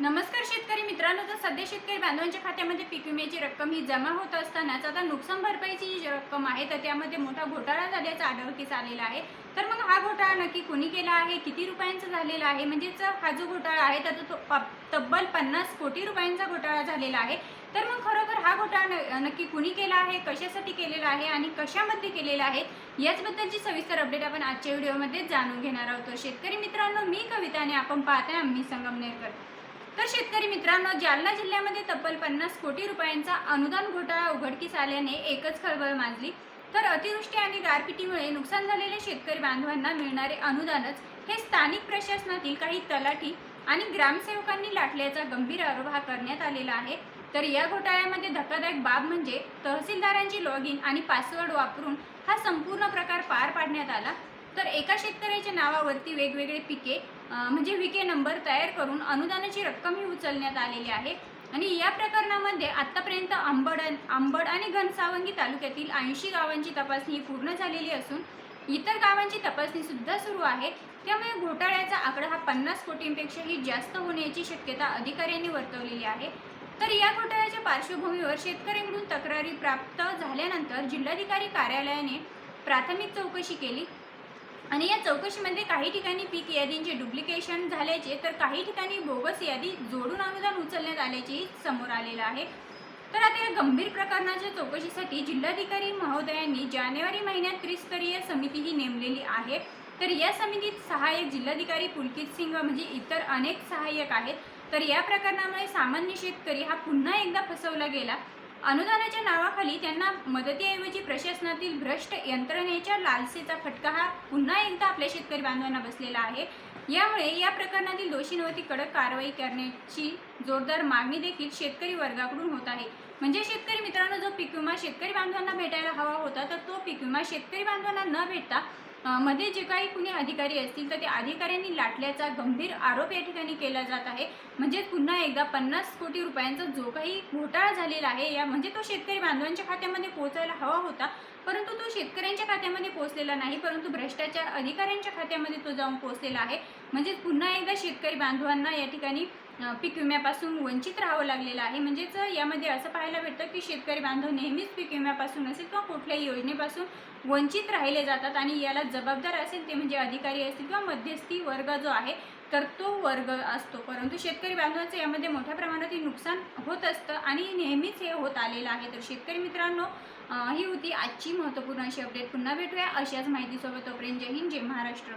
नमस्कार शेतकरी मित्रांनो तर सध्या शेतकरी बांधवांच्या खात्यामध्ये पीक विम्याची रक्कम ही जमा होत असतानाच आता नुकसान भरपाईची जी रक्कम आहे तर त्यामध्ये मोठा घोटाळा झाल्याचा आढळकीस आलेला आहे. तर मग हा घोटाळा नक्की कोणी केला आहे? किती रुपयांचा झालेला आहे? म्हणजेच हा जो घोटाळा आहे त्याचा तो तब्बल पन्नास कोटी रुपयांचा घोटाळा झालेला आहे. तर मग खरोखर हा घोटाळा न- नक्की कुणी केला आहे? कशासाठी केलेला आहे आणि कशामध्ये केलेला आहे? याचबद्दलची सविस्तर अपडेट आपण आजच्या व्हिडिओमध्ये जाणून घेणार आहोत. शेतकरी मित्रांनो मी कविता आणि आपण पाहताय आम्ही संगमनेरकर. तर शेतकरी मित्रांनो जालना जिल्ह्यामध्ये तब्बल पन्नास कोटी रुपयांचा अनुदान घोटाळा उघडकीस आल्याने एकच खळबळ माजली. तर अतिवृष्टी आणि गारपिटीमुळे नुकसान झालेल्या शेतकरी बांधवांना मिळणारे अनुदानच हे स्थानिक प्रशासनातील काही तलाठी आणि ग्रामसेवकांनी लाटल्याचा गंभीर आरोप हा करण्यात आलेला आहे. तर या घोटाळ्यामध्ये धक्कादायक बाब म्हणजे तहसीलदारांची लॉग इन आणि पासवर्ड वापरून हा संपूर्ण प्रकार पार पाडण्यात आला. तर एका शेतकऱ्याच्या नावावरती वेगवेगळे पिके म्हणजे विके नंबर तयार करून अनुदानाची रक्कम ही उचलण्यात आलेली आहे. आणि या प्रकरणामध्ये आत्तापर्यंत आंबड आंबड आणि घनसावंगी तालुक्यातील ऐंशी गावांची तपासणी ही पूर्ण झालेली असून इतर गावांची तपासणी सुद्धा सुरू आहे. त्यामुळे घोटाळ्याचा आकडा हा पन्नास कोटींपेक्षाही जास्त होण्याची शक्यता अधिकाऱ्यांनी वर्तवलेली आहे. तर या घोटाळ्याच्या पार्श्वभूमीवर शेतकऱ्यांकडून तक्रारी प्राप्त झाल्यानंतर जिल्हाधिकारी कार्यालयाने प्राथमिक चौकशी केली. आणि या चौकशीमध्ये काही ठिकाणी पीक यादींचे डुप्लिकेशन झाल्याचे तर काही ठिकाणी बोगस यादी जोडून अनुदान उचलण्यात आल्याचेही समोर आलेलं आहे. तर आता या गंभीर प्रकरणाच्या चौकशीसाठी जिल्हाधिकारी महोदयांनी जानेवारी महिन्यात त्रिस्तरीय समिती ही नेमलेली आहे. तर या समितीत सहाय्यक जिल्हाधिकारी पुलकित सिंग म्हणजे इतर अनेक सहाय्यक आहेत. तर या प्रकरणामुळे सामान्य शेतकरी हा पुन्हा एकदा फसवला गेला. अनुदानाच्या नावाखाली त्यांना मदतीऐवजी प्रशासनातील भ्रष्ट यंत्रणेच्या लालसेचा फटका हा पुन्हा एकदा आपल्या शेतकरी बांधवांना बसलेला आहे. यामुळे या प्रकरणातील दोषींवरती कडक कारवाई करण्याची जोरदार मागणी देखील शेतकरी वर्गाकडून होत आहे. म्हणजे शेतकरी मित्रांनो जो पीक विमा शेतकरी बांधवांना भेटायला हवा होता तर तो पीक विमा शेतकरी बांधवांना न भेटता मध्ये जे काही कुणी अधिकारी असतील तर त्या अधिकाऱ्यांनी लाटल्याचा गंभीर आरोप या ठिकाणी केला जात आहे. म्हणजे पुन्हा एकदा पन्नास कोटी रुपयांचा जो काही घोटाळा झालेला आहे या म्हणजे तो शेतकरी बांधवांच्या खात्यामध्ये पोहोचायला हवा होता. परंतु तो शेतकऱ्यांच्या खात्यामध्ये पोहोचलेला नाही परंतु भ्रष्टाचार अधिकाऱ्यांच्या खात्यामध्ये तो जाऊन पोहोचलेला आहे. म्हणजेच पुन्हा एकदा शेतकरी बांधवांना या ठिकाणी पीक विम्यापासून वंचित राहावं लागलेलं आहे. म्हणजेच यामध्ये असं पाहायला भेटतं की शेतकरी बांधव नेहमीच पीक विम्यापासून असेल किंवा कुठल्याही योजनेपासून वंचित राहिले जातात आणि याला जबाबदार असेल ते म्हणजे अधिकारी असतील किंवा मध्यस्थी वर्ग जो आहे तर तो वर्ग असतो. परंतु शेतकरी बांधवांचं यामध्ये मोठ्या प्रमाणात हे नुकसान होत असतं आणि नेहमीच हे होत आलेलं आहे. तर शेतकरी मित्रांनो ही होती आजची महत्त्वपूर्ण अशी अपडेट पुन्हा भेटूया अशाच माहितीसोबत. तोपर्यंत जय हिंद जय महाराष्ट्र.